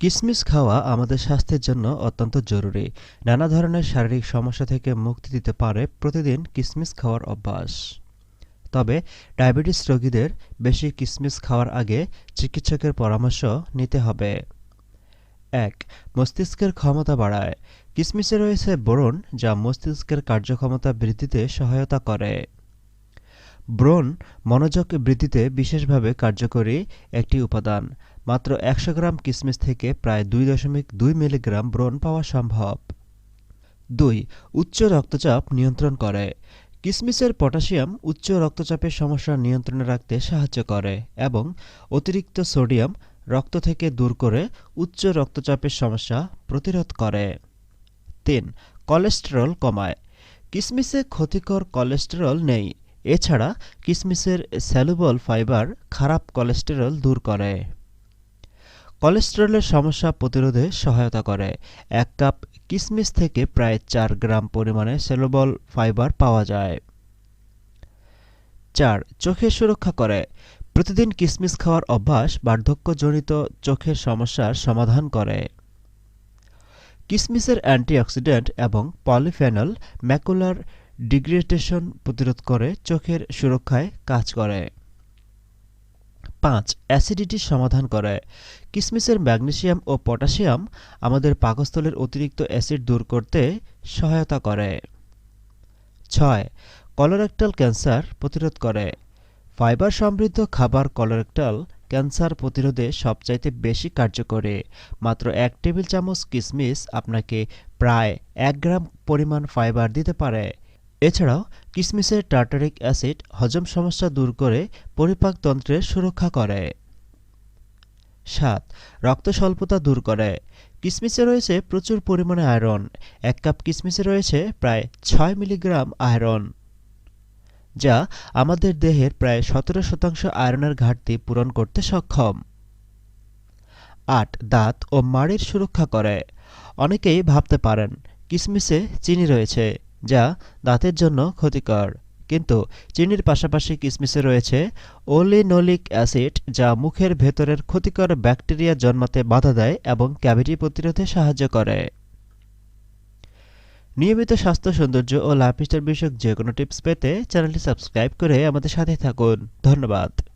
কিশমিশ খাওয়া আমাদের স্বাস্থ্যের জন্য অত্যন্ত জরুরি। নানা ধরনের শারীরিক সমস্যা থেকে মুক্তি দিতে পারে প্রতিদিন কিশমিশ খাওয়ার অভ্যাস। তবে ডায়াবেটিস রোগীদের বেশি কিশমিশ খাওয়ার আগে চিকিৎসকের পরামর্শ নিতে হবে। এক, মস্তিষ্কের ক্ষমতা বাড়ায়। কিশমিশে রয়েছে বোরন যা মস্তিষ্কের কার্যক্ষমতা বৃদ্ধিতে সহায়তা করে। ব্রণ মনোযোগ বৃদ্ধিতে বিশেষভাবে কার্যকরী একটি উপাদান। মাত্র একশো গ্রাম কিসমিস থেকে প্রায় দুই দশমিক দুই মিলিগ্রাম ব্রণ পাওয়া সম্ভব। দুই, উচ্চ রক্তচাপ নিয়ন্ত্রণ করে। কিসমিসের পটাশিয়াম উচ্চ রক্তচাপের সমস্যা নিয়ন্ত্রণে রাখতে সাহায্য করে এবং অতিরিক্ত সোডিয়াম রক্ত থেকে দূর করে উচ্চ রক্তচাপের সমস্যা প্রতিরোধ করে। তিন, কোলেস্টেরল কমায়। কিসমিসে ক্ষতিকর কোলেস্টেরল নেই। এছাড়া কিসমিসের স্যালুবল ফাইবার খারাপ কোলেস্টেরল দূর করে। কোলেস্টেরলের সমস্যা প্রতিরোধে সহায়তা করে। এক কাপ কিশমিশ থেকে প্রায় চার গ্রাম পরিমাণে সেলোবল ফাইবার পাওয়া যায়। চার, চোখের সুরক্ষা করে। প্রতিদিন কিশমিশ খাওয়ার অভ্যাস বার্ধক্যজনিত চোখের সমস্যার সমাধান করে। কিশমিশের অ্যান্টিঅক্সিডেন্ট এবং পলিফেনল ম্যাকুলার ডিগ্রেডেশন প্রতিরোধ করে চোখের সুরক্ষায় কাজ করে। পাঁচ অ্যাসিডিটির সমাধান করে। কিসমিসের ম্যাগনেসিয়াম ও পটাশিয়াম আমাদের পাকস্থলের অতিরিক্ত অ্যাসিড দূর করতে সহায়তা করে। ছয়, কলোরেক্টাল ক্যান্সার প্রতিরোধ করে। ফাইবার সমৃদ্ধ খাবার কলোরেক্টাল ক্যান্সার প্রতিরোধে সবচাইতে বেশি কার্যকরী। মাত্র এক টেবিল চামচ কিশমিশ আপনাকে প্রায় এক গ্রাম পরিমাণ ফাইবার দিতে পারে। এছাড়াও কিশমিশের টার্টারিক অ্যাসিড হজম সমস্যা দূর করে পরিপাকতন্ত্রের সুরক্ষা করে। সাত, রক্ত স্বল্পতা দূর করে। কিসমিসে রয়েছে প্রচুর পরিমাণে আয়রন। এক কাপ কিসমিসে রয়েছে প্রায় ছয় মিলিগ্রাম আয়রন। যা আমাদের দেহের প্রায় সতেরো শতাংশ আয়রনের ঘাটতি পূরণ করতে সক্ষম। আট, দাঁত ও মাড়ির সুরক্ষা করে। অনেকেই ভাবতে পারেন, কিসমিসে চিনি রয়েছে। যা দাঁতের জন্য ক্ষতিকর। কিন্তু চিনির পাশাপাশি কিসমিসে রয়েছে ওলিনোলিক অ্যাসিড যা মুখের ভেতরের ক্ষতিকর ব্যাকটেরিয়া জন্মাতে বাধা দেয় এবং ক্যাভিটি প্রতিরোধে সাহায্য করে। নিয়মিত স্বাস্থ্য সৌন্দর্য ও লাইফস্টাইল বিষয়ক যে কোনো টিপস পেতে চ্যানেলটি সাবস্ক্রাইব করে আমাদের সাথে থাকুন। ধন্যবাদ।